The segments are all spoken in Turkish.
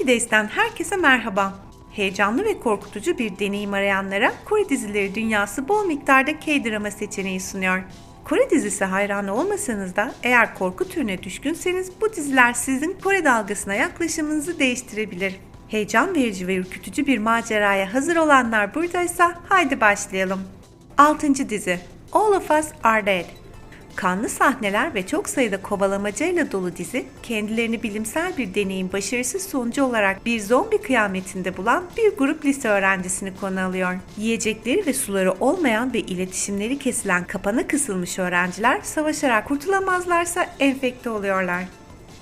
Happy Days'ten herkese merhaba. Heyecanlı ve korkutucu bir deneyim arayanlara Kore dizileri dünyası bol miktarda K-drama seçeneği sunuyor. Kore dizisi hayranı olmasanız da eğer korku türüne düşkünseniz bu diziler sizin Kore dalgasına yaklaşımınızı değiştirebilir. Heyecan verici ve ürkütücü bir maceraya hazır olanlar buradaysa haydi başlayalım. 6. dizi All of Us Are Dead Kanlı sahneler ve çok sayıda kovalamacayla dolu dizi, kendilerini bilimsel bir deneyin başarısız sonucu olarak bir zombi kıyametinde bulan bir grup lise öğrencisini konu alıyor. Yiyecekleri ve suları olmayan ve iletişimleri kesilen kapana kısılmış öğrenciler savaşarak kurtulamazlarsa enfekte oluyorlar.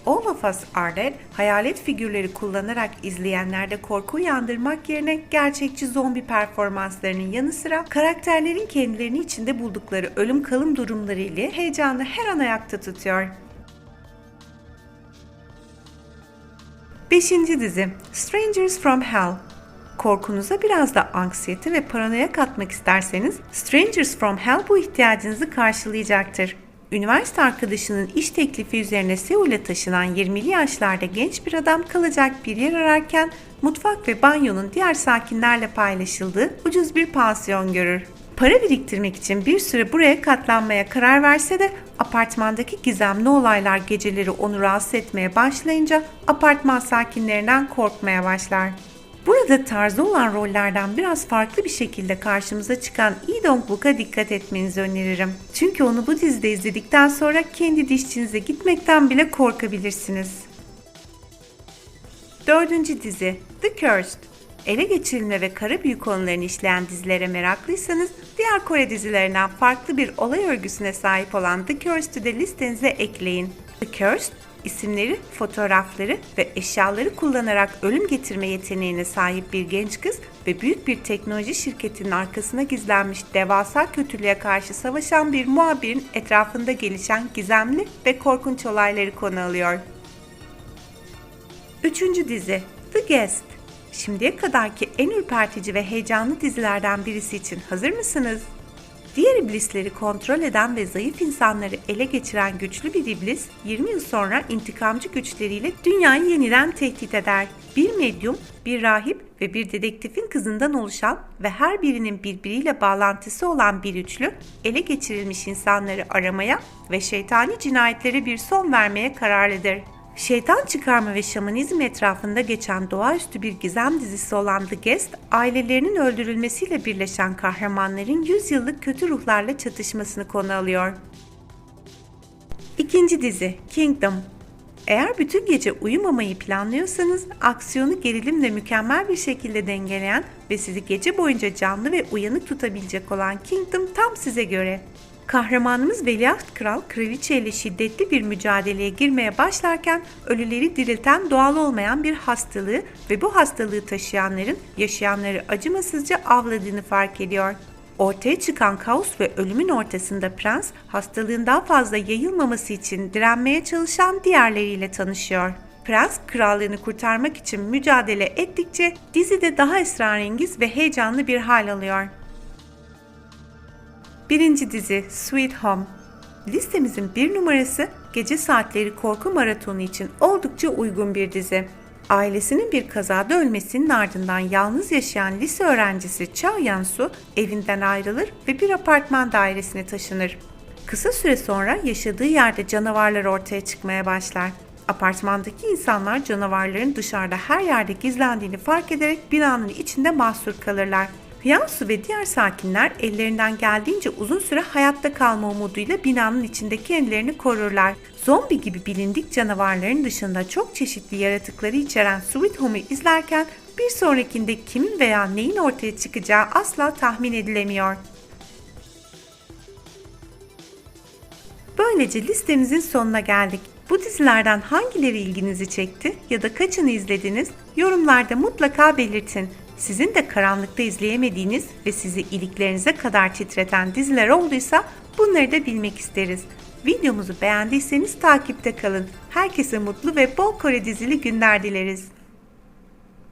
All of Us Dead, hayalet figürleri kullanarak izleyenlerde korku uyandırmak yerine gerçekçi zombi performanslarının yanı sıra karakterlerin kendilerini içinde buldukları ölüm kalım durumları ile heyecanı her an ayakta tutuyor. 5. dizi Strangers from Hell Korkunuza biraz da anksiyete ve paranoya katmak isterseniz Strangers from Hell bu ihtiyacınızı karşılayacaktır. Üniversite arkadaşının iş teklifi üzerine Seul'e taşınan 20'li yaşlarda genç bir adam kalacak bir yer ararken mutfak ve banyonun diğer sakinlerle paylaşıldığı ucuz bir pansiyon görür. Para biriktirmek için bir süre buraya katlanmaya karar verse de apartmandaki gizemli olaylar geceleri onu rahatsız etmeye başlayınca apartman sakinlerinden korkmaya başlar. Burada tarzı olan rollerden biraz farklı bir şekilde karşımıza çıkan Lee Dong-wook'a dikkat etmenizi öneririm. Çünkü onu bu dizide izledikten sonra kendi dişçinize gitmekten bile korkabilirsiniz. Dördüncü dizi The Cursed. Ele geçirilme ve kara büyü konularını işleyen dizilere meraklıysanız diğer Kore dizilerinden farklı bir olay örgüsüne sahip olan The Cursed'ü de listenize ekleyin. The Cursed, isimleri, fotoğrafları ve eşyaları kullanarak ölüm getirme yeteneğine sahip bir genç kız ve büyük bir teknoloji şirketinin arkasına gizlenmiş devasa kötülüğe karşı savaşan bir muhabirin etrafında gelişen gizemli ve korkunç olayları konu alıyor. Üçüncü dizi The Guest. Şimdiye kadarki en ürpertici ve heyecanlı dizilerden birisi için hazır mısınız? Diğer iblisleri kontrol eden ve zayıf insanları ele geçiren güçlü bir iblis, 20 yıl sonra intikamcı güçleriyle dünyayı yeniden tehdit eder. Bir medyum, bir rahip ve bir dedektifin kızından oluşan ve her birinin birbiriyle bağlantısı olan bir üçlü, ele geçirilmiş insanları aramaya ve şeytani cinayetlere bir son vermeye kararlıdır. Şeytan çıkarma ve şamanizm etrafında geçen doğaüstü bir gizem dizisi olan The Guest, ailelerinin öldürülmesiyle birleşen kahramanların 100 yıllık kötü ruhlarla çatışmasını konu alıyor. İkinci dizi Kingdom eğer bütün gece uyumamayı planlıyorsanız aksiyonu gerilimle mükemmel bir şekilde dengeleyen ve sizi gece boyunca canlı ve uyanık tutabilecek olan Kingdom tam size göre. Kahramanımız Veliaht Kral Kraliçe ile şiddetli bir mücadeleye girmeye başlarken ölüleri dirilten doğal olmayan bir hastalığı ve bu hastalığı taşıyanların yaşayanları acımasızca avladığını fark ediyor. Ortaya çıkan kaos ve ölümün ortasında prens hastalığın daha fazla yayılmaması için direnmeye çalışan diğerleriyle tanışıyor. Prens krallığını kurtarmak için mücadele ettikçe dizide daha esrarengiz ve heyecanlı bir hal alıyor. Birinci dizi Sweet Home. Listemizin bir numarası gece saatleri korku maratonu için oldukça uygun bir dizi. Ailesinin bir kazada ölmesinin ardından yalnız yaşayan lise öğrencisi Chao Yansu evinden ayrılır ve bir apartman dairesine taşınır. Kısa süre sonra yaşadığı yerde canavarlar ortaya çıkmaya başlar. Apartmandaki insanlar canavarların dışarıda her yerde gizlendiğini fark ederek binanın içinde mahsur kalırlar. Yansu ve diğer sakinler ellerinden geldiğince uzun süre hayatta kalma umuduyla binanın içinde kendilerini korurlar. Zombi gibi bilindik canavarların dışında çok çeşitli yaratıkları içeren Sweet Home'u izlerken bir sonrakinde kimin veya neyin ortaya çıkacağı asla tahmin edilemiyor. Böylece listemizin sonuna geldik. Bu dizilerden hangileri ilginizi çekti ya da kaçını izlediniz? Yorumlarda mutlaka belirtin. Sizin de karanlıkta izleyemediğiniz ve sizi iliklerinize kadar titreten diziler olduysa bunları da bilmek isteriz. Videomuzu beğendiyseniz takipte kalın. Herkese mutlu ve bol Kore dizili günler dileriz.